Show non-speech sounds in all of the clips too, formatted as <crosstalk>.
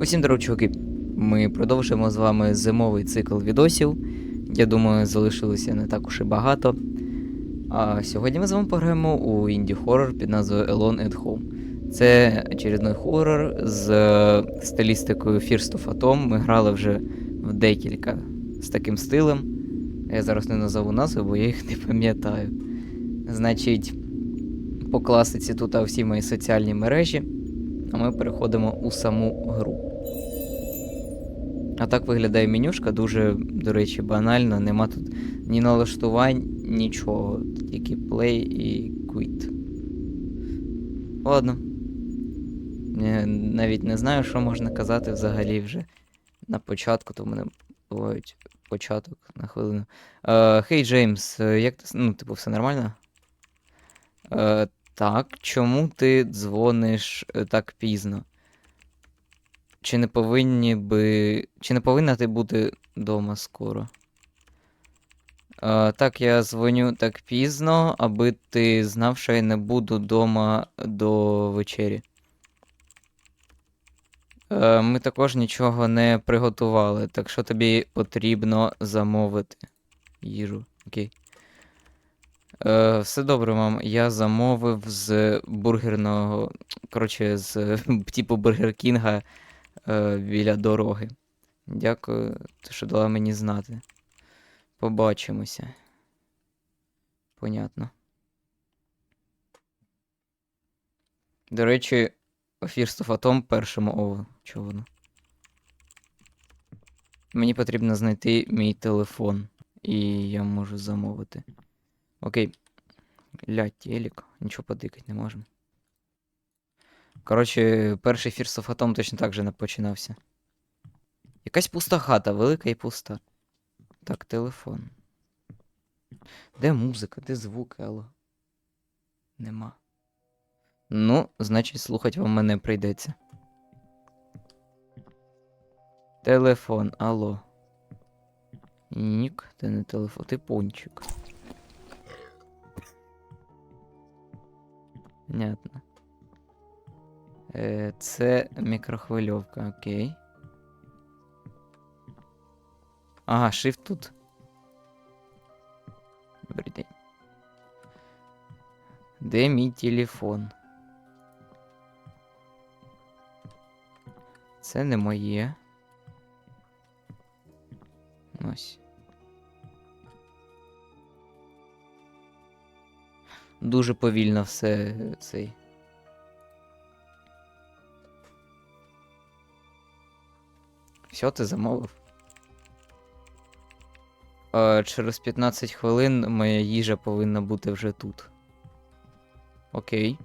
Усім здоров, чуваки! Ми продовжуємо з вами зимовий цикл відосів. Я думаю, залишилося не так уж і багато. А сьогодні ми з вами пограємо у інді-хоррор під назвою Alone at Home. Це очередний хоррор з е, стилістикою First of Atom. Ми грали вже в декілька з таким стилем. Я зараз не назову назви, бо я їх не пам'ятаю. Значить, по класиці тут всі мої соціальні мережі, а ми переходимо у саму гру. А так виглядає менюшка, дуже, до речі, банально. Нема тут ні налаштувань, нічого. Тільки play і quit. Ладно. Я навіть не знаю, що можна казати взагалі вже на початку, то в мене бувають початок на хвилину. Е, Хей, Джеймс, е, як ти. Ну, типу, все нормально? Е, так, чому ти дзвониш е, так пізно? Чи не повинні би. Чи не повинна ти бути вдома скоро? Е, так, я дзвоню так пізно, аби ти знав, що я не буду вдома до вечері. Е, ми також нічого не приготували, так що тобі потрібно замовити їжу. Окей. Е, все добре, мам. Я замовив з бургерного. Коротше, з <laughs> типу Бургер Кінга е, біля дороги. Дякую, що дала мені знати. Побачимося. Понятно. До речі, of Atom першому о, чого воно? Мені потрібно знайти мій телефон, і я можу замовити. Окей. Ля, телек. Нічого подикати не можемо. Коротше, перший First of Atom точно так же не починався. Якась пуста хата, велика і пуста. Так, телефон. Де музика, де звуки, алло? Нема. Ну, значить, слухать вам мене прийдеться. Телефон, алло. Нік, ти не телефон, ти пончик. Понятно. Е, це мікрохвильовка, окей. Ага, shift тут. Добрий день. Де мій телефон? Це не моє. Ось. Дуже повільно все цей. Все, ти замовив? Е, через 15 хвилин моя їжа повинна бути вже тут. Окей.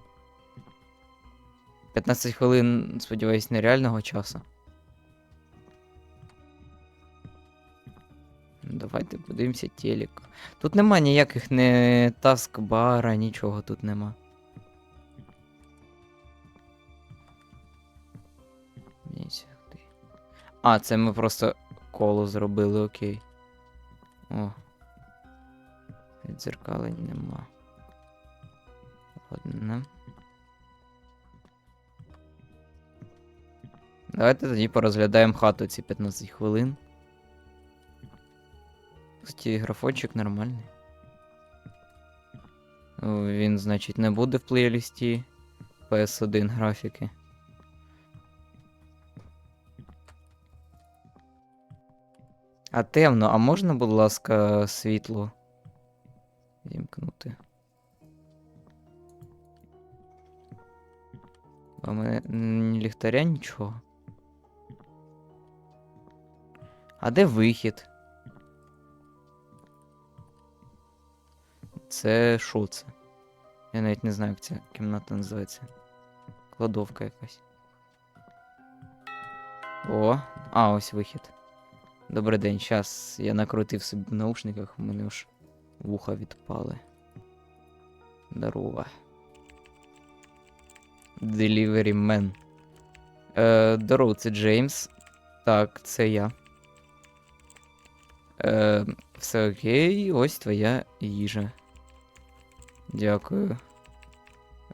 15 хвилин, сподіваюсь, нереального часу. Давайте подивимося телек. Тут нема ніяких не таскбара, нічого тут нема. А, це ми просто коло зробили, окей. О. Відзеркалень нема. Ладно. Давайте тоді порозглядаємо хату ці 15 хвилин. Кстати, графончик нормальний. Він, значить, не буде в плейлісті PS1 графіки. А темно, а можна, будь ласка, світло вімкнути? А мене ні ліхтаря нічого. А де вихід? Це що це? Я навіть не знаю, як ця кімната називається. Кладовка якась. О, а, ось вихід. Добрий день, щас я накрутив собі в наушниках, у мене ж вуха відпали. Здорово. Delivery Man. Е, здорово, це Джеймс. Так, це я. Е, все окей, ось твоя їжа. Дякую.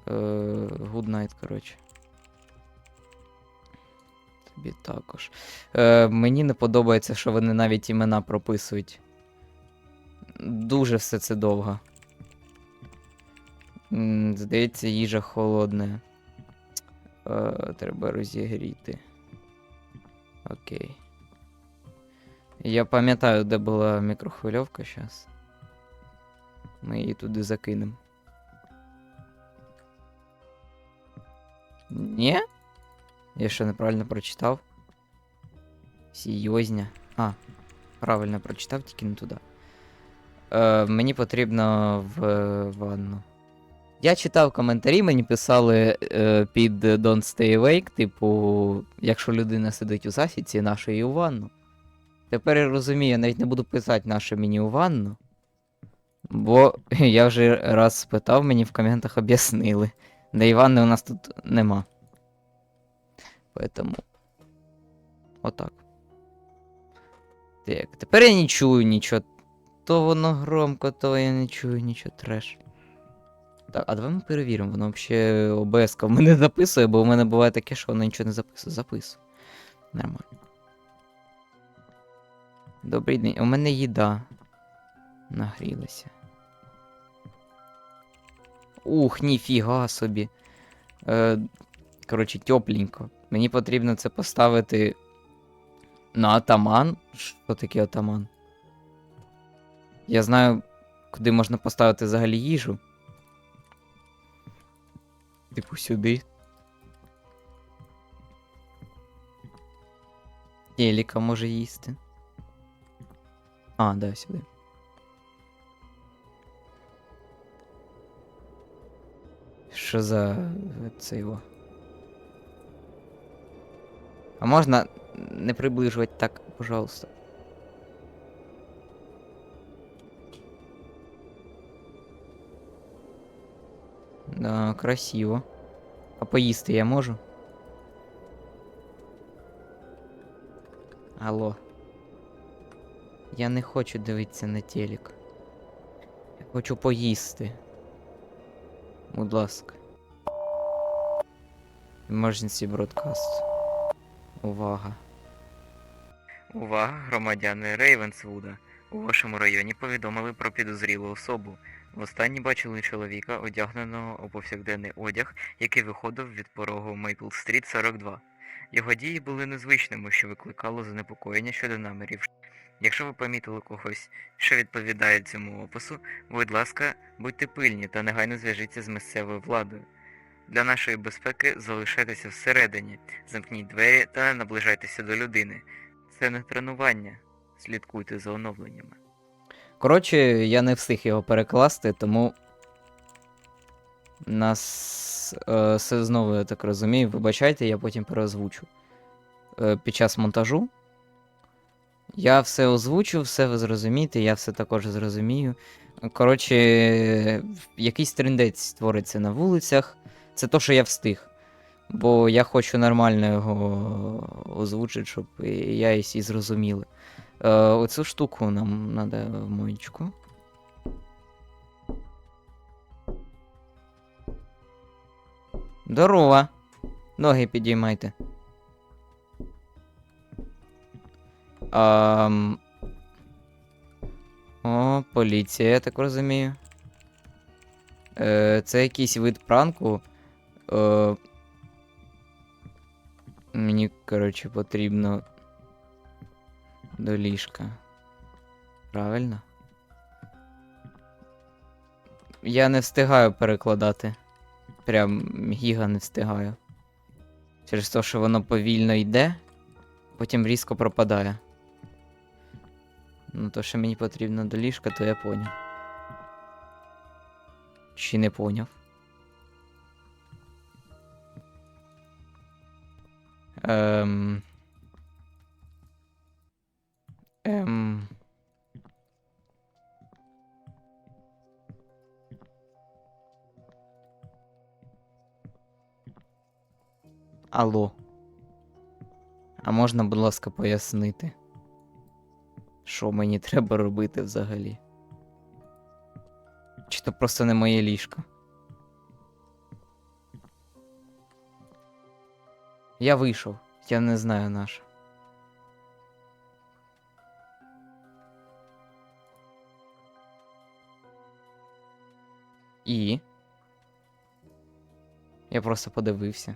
Е, good night, коротше. Тобі також. Е, мені не подобається, що вони навіть імена прописують. Дуже все це довго. Здається, їжа холодна. Е, треба розігріти. Окей. Я пам'ятаю, де була мікрохвильовка зараз. Ми її туди закинемо. Ні? Я що неправильно прочитав? Сійозня. А, правильно прочитав, тільки не туди. Е, мені потрібно в е, ванну. Я читав коментарі, мені писали е, під Don't Stay Awake, типу, якщо людина сидить у засідці, нашу її у ванну. Тепер я розумію, я навіть не буду писати наше мені у ванну. Бо <laughs> я вже раз спитав, мені в коментах об'яснили. Де і ванни у нас тут нема. Поэтому. Отак. Так, тепер я не чую нічого. То воно громко, то я не чую нічого треш. Так, а давай ми перевіримо, воно взагалі ОБС в мене <laughs> записує, бо у мене буває таке, що воно нічого не записує. Записує. Нормально. Добрий день. У мене їда. Нагрілася. Ух, ніфіга собі. Е, коротше, тепленько. Мені потрібно це поставити на атаман. Що таке атаман? Я знаю, куди можна поставити взагалі їжу. Типу сюди. Еліка може їсти. А, да, сюди. Що за це його? А можна не приближувати так, пожалуйста. Да, красиво. А поїсти я можу? Алло. Я не хочу дивитися на телек. Я хочу поїсти. Будь ласка. Emergency broadcast. Увага. Увага, громадяни Рейвенсвуда. У вашому районі повідомили про підозрілу особу. Востаннє бачили чоловіка, одягненого у повсякденний одяг, який виходив від порогу Мейпл Стріт 42. Його дії були незвичними, що викликало занепокоєння щодо намірів. Якщо ви помітили когось, що відповідає цьому опису, будь ласка, будьте пильні та негайно зв'яжіться з місцевою владою. Для нашої безпеки залишайтеся всередині, замкніть двері та не наближайтеся до людини. Це не тренування. Слідкуйте за оновленнями. Коротше, я не встиг його перекласти, тому. Нас е, все знову, я так розумію. Вибачайте, я потім переозвучу. Е, під час монтажу. Я все озвучу, все ви зрозумієте, я все також зрозумію. Коротше, якийсь трендець твориться на вулицях. Це то, що я встиг. Бо я хочу нормально його озвучити, щоб і я і всі зрозуміли. Е, оцю штуку нам треба в моєчку. Здорово. Ноги підіймайте. Ам... О, поліція, я так розумію. Е, це якийсь вид пранку. Е, мені, коротше, потрібно до ліжка. Правильно? Я не встигаю перекладати. Прям гіга не встигаю. Через те, що воно повільно йде, потім різко пропадає. Ну, то, що мені потрібно до ліжка, то я поняв. Чи не поняв? Ем... Ем... Алло. А можна, будь ласка, пояснити, що мені <laughs> треба робити взагалі? Чи то просто не моє ліжко? Я вийшов. Я не знаю наш. І. Я просто подивився.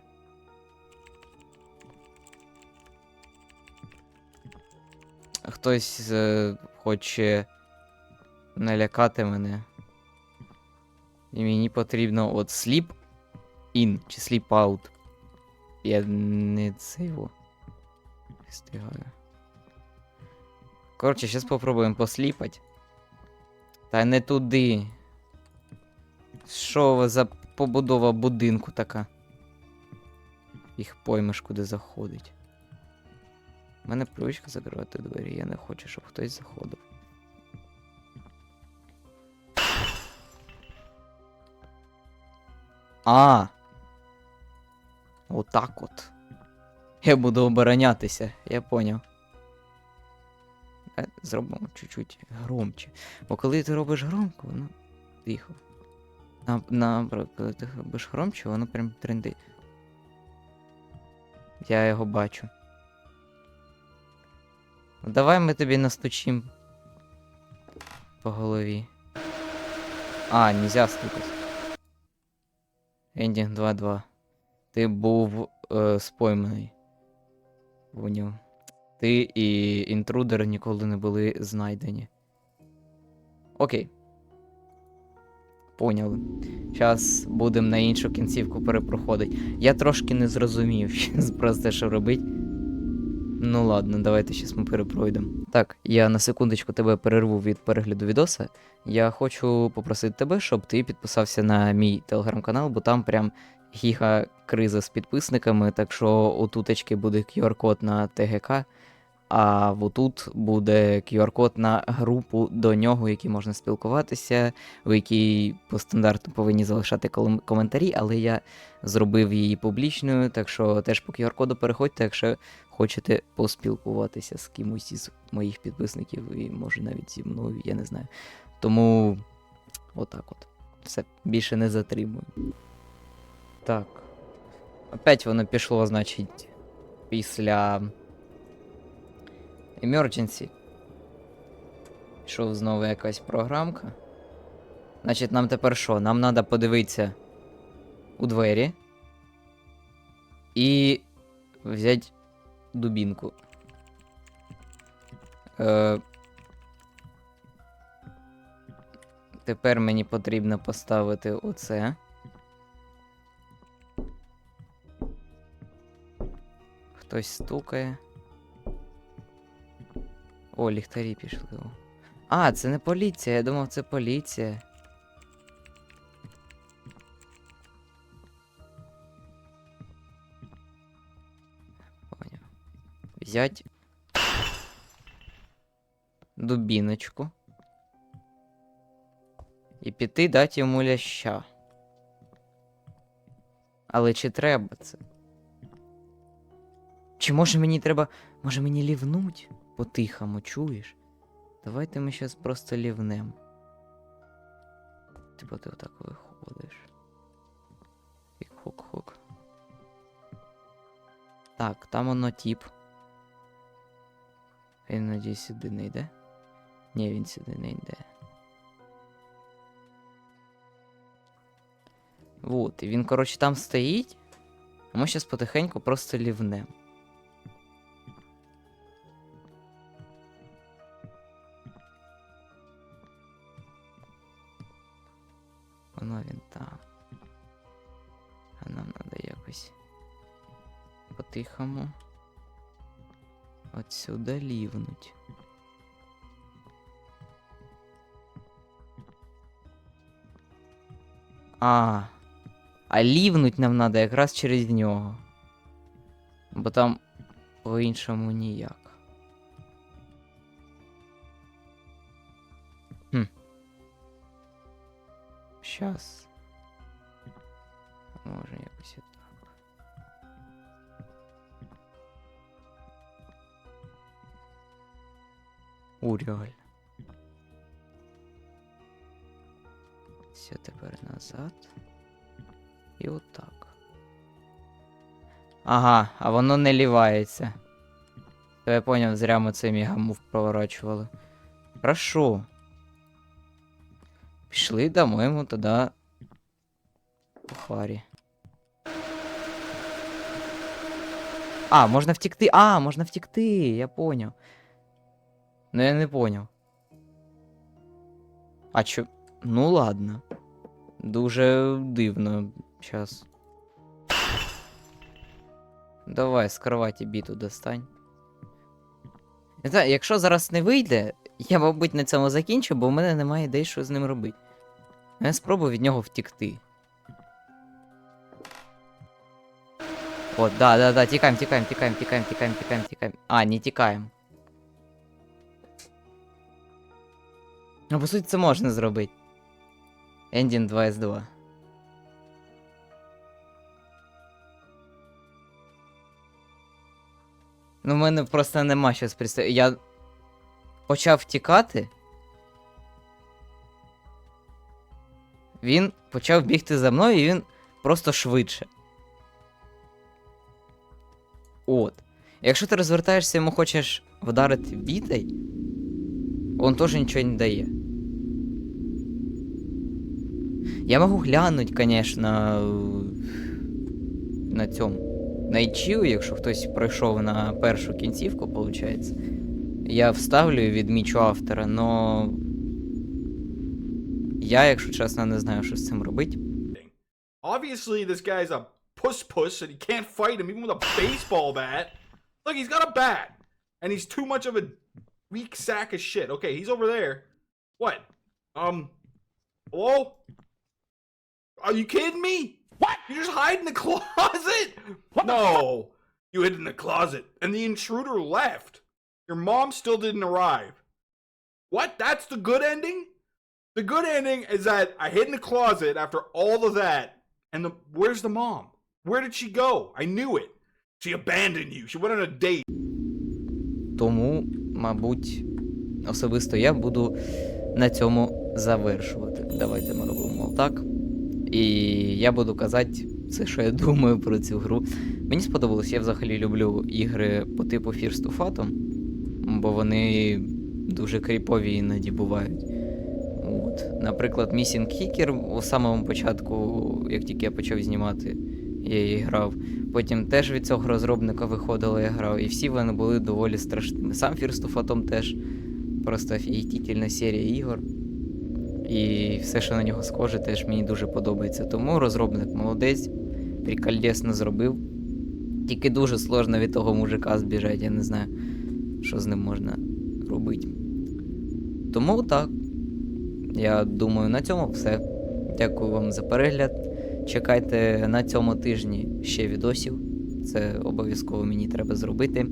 Хтось е, хоче налякати мене. І мені потрібно от sleep in чи sleep out. Я не це його. Встигаю. Коротше, зараз попробуємо посліпать. Та не туди. Що за побудова будинку така? Їх поймеш, куди заходить. У мене привичка закривати двері, я не хочу, щоб хтось заходив. А. Отак от. Я буду оборонятися, я поняв. Е, Зробимо чуть-чуть громче. Бо коли ти робиш громко, воно тихо. На, наоборот, коли ти робиш громче, воно прям трендить. Я його бачу. Ну, давай ми тобі настучим по голові. А, нельзя стукати. Ендінг 2-2. Ти був е, спойманий. Поняв. Ти і інтрудер ніколи не були знайдені. Окей. Поняли. Зараз будемо на іншу кінцівку перепроходити. Я трошки не зрозумів <laughs> щас просто що робить. Ну ладно, давайте зараз ми перепройдемо. Так, я на секундочку тебе перерву від перегляду відоса. Я хочу попросити тебе, щоб ти підписався на мій телеграм-канал, бо там прям гіга криза з підписниками, так що отутечки буде QR-код на ТГК, а отут буде QR-код на групу до нього, в якій можна спілкуватися, в якій по стандарту повинні залишати коментарі, але я зробив її публічною, так що теж по QR-коду переходьте, якщо хочете поспілкуватися з кимось із моїх підписників, і може навіть зі мною, я не знаю. Тому отак от. Все, більше не затримую. Так. Опять воно пішло, значить, після Emergency. Пішов знову якась програмка. Значить, нам тепер що? Нам треба подивитися у двері і взяти дубінку. Е, тепер мені потрібно поставити оце. Хтось стукає. О, ліхтарі пішли. А, це не поліція, я думав, це поліція. Поняв. Взять дубіночку. І піти дати йому ляща. Але чи треба це? Чи може мені треба. Може мені лівнуть? По-тихому, чуєш? Давайте ми зараз просто лівнем. Типа ти отак виходиш. І хук-хук. Так, там воно тіп. Він надіюсь сюди не йде. Ні, він сюди не йде. Вот, і він, коротше, там стоїть. А ми зараз потихеньку просто лівнем. По-тихому. Отсюда лівнуть. А. А лівнуть нам треба якраз через нього. Бо там по-іншому ніяк. Хм. Щас. У, реально. Все тепер назад. І отак. Ага, а воно не лівається. То я поняв, зря ми цей мігамув проворачували. Хорошо. Пішли дамо йому тоді по фарі. А, можна втікти. А, можна втікти, я поняв. Ну я не поняв. А чо. Ну ладно. Дуже дивно час. Давай, з кроваті біту достань. Не якщо зараз не вийде, я, мабуть, на цьому закінчу, бо в мене немає ідей, що з ним робити. Я спробую від нього втікти. От, да, да, да, тікаємо, тікаємо, тікаємо, тікаємо, тікаємо, тікаємо, тікаємо. А, не тікаємо. Ну, по суті, це можна зробити. Ендін 2С2. Ну, в мене просто нема щось представ... Я почав втікати. Він почав бігти за мною, і він просто швидше. От. Якщо ти розвертаєшся йому хочеш вдарити бітай, он теж нічого не дає. Я можу глянуть, конечно, на цьому. На ічію, якщо хтось пройшов на першу кінцівку, виходить. Я вставлю відмічу автора, но. Я, якщо чесно, не знаю, що з цим робити. Obviously, this guy's a puss puss and he can't fight him even with a baseball bat. Look, he's got a bat. And he's too much of a weak sack of shit. Okay, he's over there. What? Um, hello? Are you kidding me? What? You just hide in the <laughs> closet? What no, the you hid in the closet, and the intruder left. Your mom still didn't arrive. What? That's the good ending? The good ending is that I hid in the closet after all of that, and the where's the mom? Where did she go? I knew it. She abandoned you. She went on a date. Мабуть, особисто я буду на цьому завершувати. Давайте ми робимо так. І я буду казати все, що я думаю про цю гру. Мені сподобалось, я взагалі люблю ігри по типу First to Fatum, бо вони дуже кріпові іноді бувають. От. Наприклад, Missing Kicker у самому початку, як тільки я почав знімати, я її грав. Потім теж від цього розробника виходило, я грав, і всі вони були доволі страшними. Сам Fatum теж просто офігітельна серія ігор. І все, що на нього схоже, теж мені дуже подобається. Тому розробник молодець, прикольдесно зробив. Тільки дуже сложно від того мужика збіжати, я не знаю, що з ним можна робити. Тому так. Я думаю, на цьому все. Дякую вам за перегляд. Чекайте на цьому тижні ще відосів. Це обов'язково мені треба зробити.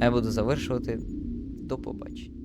Я буду завершувати. До побачення.